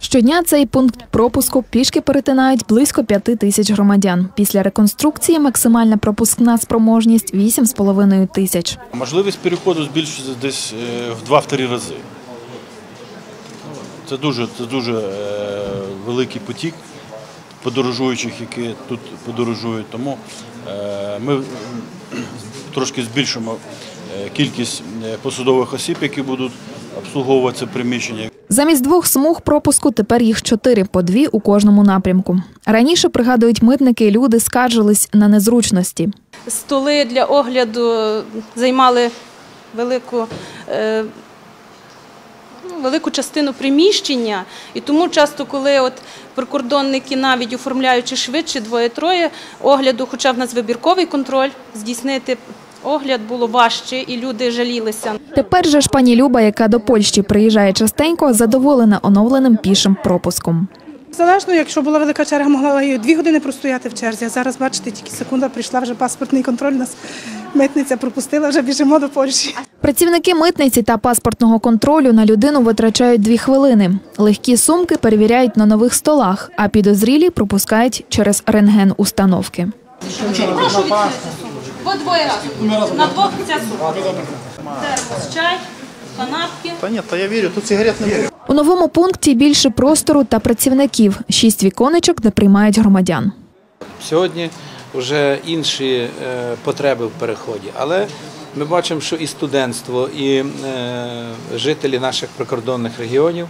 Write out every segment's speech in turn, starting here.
Щодня цей пункт пропуску пішки перетинають близько п'яти тисяч громадян. Після реконструкції максимальна пропускна спроможність 8,5 тисяч. Можливість переходу збільшується десь е, в 2-3 рази. Це дуже, це дуже е, великий потік подорожуючих, які тут подорожують. Тому е, ми трошки збільшимо кількість посадових осіб, які будуть обслуговувати це приміщення. Замість двох смуг пропуску тепер їх чотири, по дві у кожному напрямку. Раніше пригадують митники, люди скаржились на незручності. Столи для огляду займали велику, е, ну, велику частину приміщення, і тому часто, коли от прикордонники, навіть оформляючи швидше двоє-троє огляду, хоча в нас вибірковий контроль, здійснити огляд було важче, і люди жалілися. Тепер же ж пані Люба, яка до Польщі приїжджає частенько, задоволена оновленим пішим пропуском. Залежно, якщо була велика черга, могла і дві години простояти в черзі. А зараз, бачите, тільки секунда прийшла вже паспортний контроль. Нас митниця пропустила, вже біжимо до Польщі. Працівники митниці та паспортного контролю на людину витрачають дві хвилини. Легкі сумки перевіряють на нових столах, а підозрілі пропускають через рентген установки. Прошу Бо двоє разів. На двох ця сумка. Термос, чай, канапки. Та ні, та я вірю, тут сигарет не буде. У новому пункті більше простору та працівників, шість віконечок, де приймають громадян. Сьогодні вже інші е, потреби в переході, але ми бачимо, що і студентство, і е, жителі наших прикордонних регіонів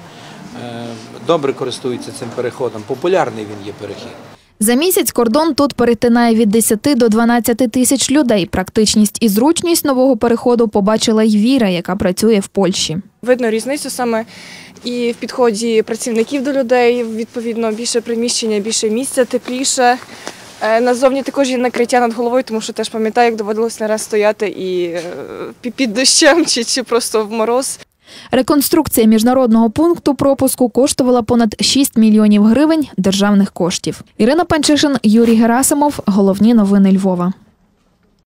е, добре користуються цим переходом. Популярний він є перехід. За місяць кордон тут перетинає від 10 до 12 тисяч людей. Практичність і зручність нового переходу побачила й Віра, яка працює в Польщі. Видно різницю саме і в підході працівників до людей, відповідно, більше приміщення, більше місця, тепліше. Е, Назовні також є накриття над головою, тому що теж пам'ятаю, як доводилось не раз стояти і е, під дощем чи, чи просто в мороз. Реконструкція міжнародного пункту пропуску коштувала понад 6 мільйонів гривень державних коштів. Ірина Панчишин, Юрій Герасимов. Головні новини Львова.